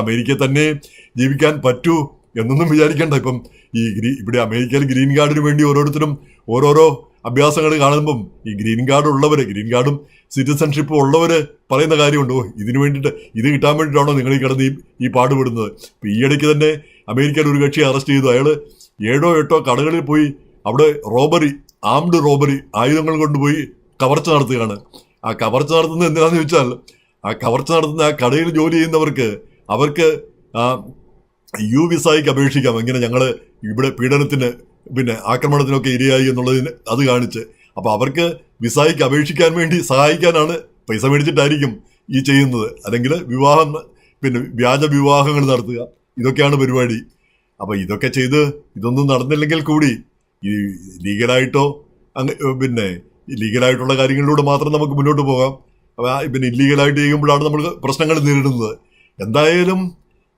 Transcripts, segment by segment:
അമേരിക്കയിൽ തന്നെ ജീവിക്കാൻ പറ്റൂ എന്നൊന്നും വിചാരിക്കേണ്ട. ഇപ്പം ഈ ഗ്രീ ഇവിടെ അമേരിക്കയിൽ ഗ്രീൻ കാർഡിന് വേണ്ടി ഓരോരുത്തരും ഓരോരോ അഭ്യാസങ്ങൾ കാണുമ്പം ഈ ഗ്രീൻ കാർഡ് ഉള്ളവർ ഗ്രീൻ കാർഡും സിറ്റിസൺഷിപ്പും ഉള്ളവർ പറയുന്ന കാര്യമുണ്ടോ. ഇതിനു വേണ്ടിയിട്ട് ഇത് കിട്ടാൻ വേണ്ടിയിട്ടാണോ നിങ്ങൾ ഈ കിടന്ന് ഈ പാടുപെടുന്നത്? ഇപ്പം ഈ ഇടയ്ക്ക് തന്നെ അമേരിക്കയിൽ ഒരു കക്ഷി അറസ്റ്റ് ചെയ്തു. അയാൾ ഏഴോ എട്ടോ കടകളിൽ പോയി അവിടെ റോബറി ആംഡ് റോബറി ആയുധങ്ങൾ കൊണ്ടുപോയി കവർച്ച നടത്തുകയാണ്. ആ കവർച്ച നടത്തുന്നത് എന്തിനാണെന്ന് ചോദിച്ചാൽ ആ കവർച്ച നടത്തുന്ന ആ കടയിൽ ജോലി ചെയ്യുന്നവർക്ക് അവർക്ക് യു വിസായിക്ക് അപേക്ഷിക്കാം. എങ്ങനെ ഞങ്ങൾ ഇവിടെ പീഡനത്തിന് പിന്നെ ആക്രമണത്തിനൊക്കെ ഇരയായി എന്നുള്ളതിന് അത് കാണിച്ച്. അപ്പോൾ അവർക്ക് വിസായിക്ക് അപേക്ഷിക്കാൻ വേണ്ടി സഹായിക്കാനാണ് പൈസ മേടിച്ചിട്ടായിരിക്കും ഈ ചെയ്യുന്നത്. അല്ലെങ്കിൽ വിവാഹം പിന്നെ വ്യാജ വിവാഹങ്ങൾ നടത്തുക. ഇതൊക്കെയാണ് പരിപാടി. അപ്പോൾ ഇതൊക്കെ ചെയ്ത് ഇതൊന്നും നടന്നില്ലെങ്കിൽ കൂടി ഈ ലീഗലായിട്ടോ അങ്ങ് പിന്നെ ലീഗലായിട്ടുള്ള കാര്യങ്ങളിലൂടെ മാത്രം നമുക്ക് മുന്നോട്ട് പോകാം. പിന്നെ ഇല്ലീഗലായിട്ട് ചെയ്യുമ്പോഴാണ് നമ്മൾ പ്രശ്നങ്ങൾ നേരിടുന്നത്. എന്തായാലും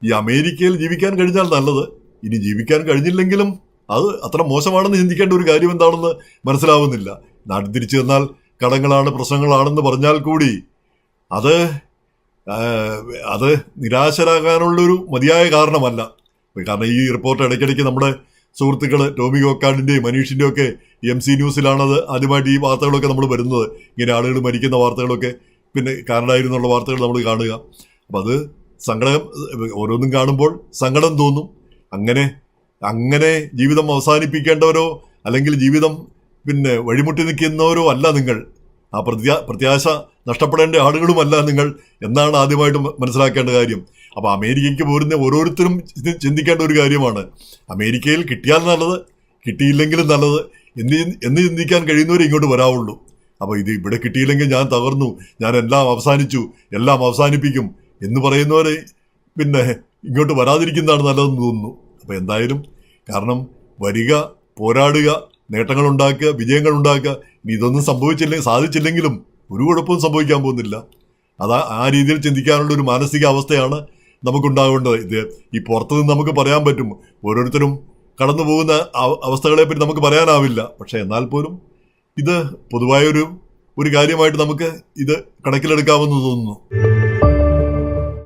ഈ അമേരിക്കയിൽ ജീവിക്കാൻ കഴിഞ്ഞാൽ നല്ലത്. ഇനി ജീവിക്കാൻ കഴിഞ്ഞില്ലെങ്കിലും അത് അത്ര മോശമാണെന്ന് ചിന്തിക്കേണ്ട ഒരു കാര്യം എന്താണെന്ന് മനസ്സിലാവുന്നില്ല. നാട്ടിൽ തിരിച്ചു വന്നാൽ കടങ്ങളാണ് പ്രശ്നങ്ങളാണെന്ന് പറഞ്ഞാൽ കൂടി അത് അത് നിരാശരാകാനുള്ളൊരു മതിയായ കാരണമല്ല. കാരണം ഈ റിപ്പോർട്ട് ഇടയ്ക്കിടയ്ക്ക് നമ്മുടെ സുഹൃത്തുക്കൾ ടോമി ഗോക്കാടിന്റെയും മനീഷിന്റെയും ഒക്കെ എം സി ന്യൂസിലാണത് ആദ്യമായിട്ട് ഈ വാർത്തകളൊക്കെ നമ്മൾ വരുന്നത്. ഇങ്ങനെ ആളുകൾ മരിക്കുന്ന വാർത്തകളൊക്കെ പിന്നെ കാനഡയിൽ നിന്നുള്ള വാർത്തകൾ നമ്മൾ കാണുക. അപ്പം അത് സങ്കടം ഓരോന്നും കാണുമ്പോൾ സങ്കടം തോന്നും. അങ്ങനെ അങ്ങനെ ജീവിതം അവസാനിപ്പിക്കേണ്ടവരോ അല്ലെങ്കിൽ ജീവിതം പിന്നെ വഴിമുട്ടി നിൽക്കുന്നവരോ അല്ല നിങ്ങൾ. ആ പ്രത്യാ പ്രത്യാശ നഷ്ടപ്പെടേണ്ട ആളുകളുമല്ല നിങ്ങൾ എന്നാണ് ആദ്യമായിട്ട് മനസ്സിലാക്കേണ്ട കാര്യം. അപ്പോൾ അമേരിക്കയ്ക്ക് പോരുന്ന ഓരോരുത്തരും ചിന്തിക്കേണ്ട ഒരു കാര്യമാണ്. അമേരിക്കയിൽ കിട്ടിയാൽ നല്ലത് കിട്ടിയില്ലെങ്കിലും നല്ലത് എന്ന് എന്ന് ചിന്തിക്കാൻ കഴിയുന്നവരെ ഇങ്ങോട്ട് വരാവുള്ളൂ. അപ്പോൾ ഇത് ഇവിടെ കിട്ടിയില്ലെങ്കിൽ ഞാൻ തകർന്നു ഞാൻ എല്ലാം അവസാനിച്ചു എല്ലാം അവസാനിപ്പിക്കും. എന്ന് പറയുന്നവരെ പിന്നെ ഇങ്ങോട്ട് വരാതിരിക്കുന്നതാണ് നല്ലതെന്ന് തോന്നുന്നു. അപ്പോൾ എന്തായാലും കാരണം വരിക പോരാടുക നേട്ടങ്ങൾ ഉണ്ടാക്കുക വിജയങ്ങൾ ഉണ്ടാക്കുക ഇനി ഇതൊന്നും സംഭവിച്ചില്ലെങ്കിൽ സാധിച്ചില്ലെങ്കിലും ഒരു കുഴപ്പവും സംഭവിക്കാൻ പോകുന്നില്ല. അതാ ആ രീതിയിൽ ചിന്തിക്കാനുള്ള ഒരു മാനസിക അവസ്ഥയാണ് നമുക്കുണ്ടാകേണ്ടത്. ഇത് ഈ പുറത്തുനിന്ന് നമുക്ക് പറയാൻ പറ്റും. ഓരോരുത്തരും കടന്നു പോകുന്ന അവസ്ഥകളെപ്പറ്റി നമുക്ക് പറയാനാവില്ല. പക്ഷേ എന്നാൽ പോലും ഇത് പൊതുവായൊരു ഒരു കാര്യമായിട്ട് നമുക്ക് ഇത് കണക്കിലെടുക്കാമെന്ന് തോന്നുന്നു.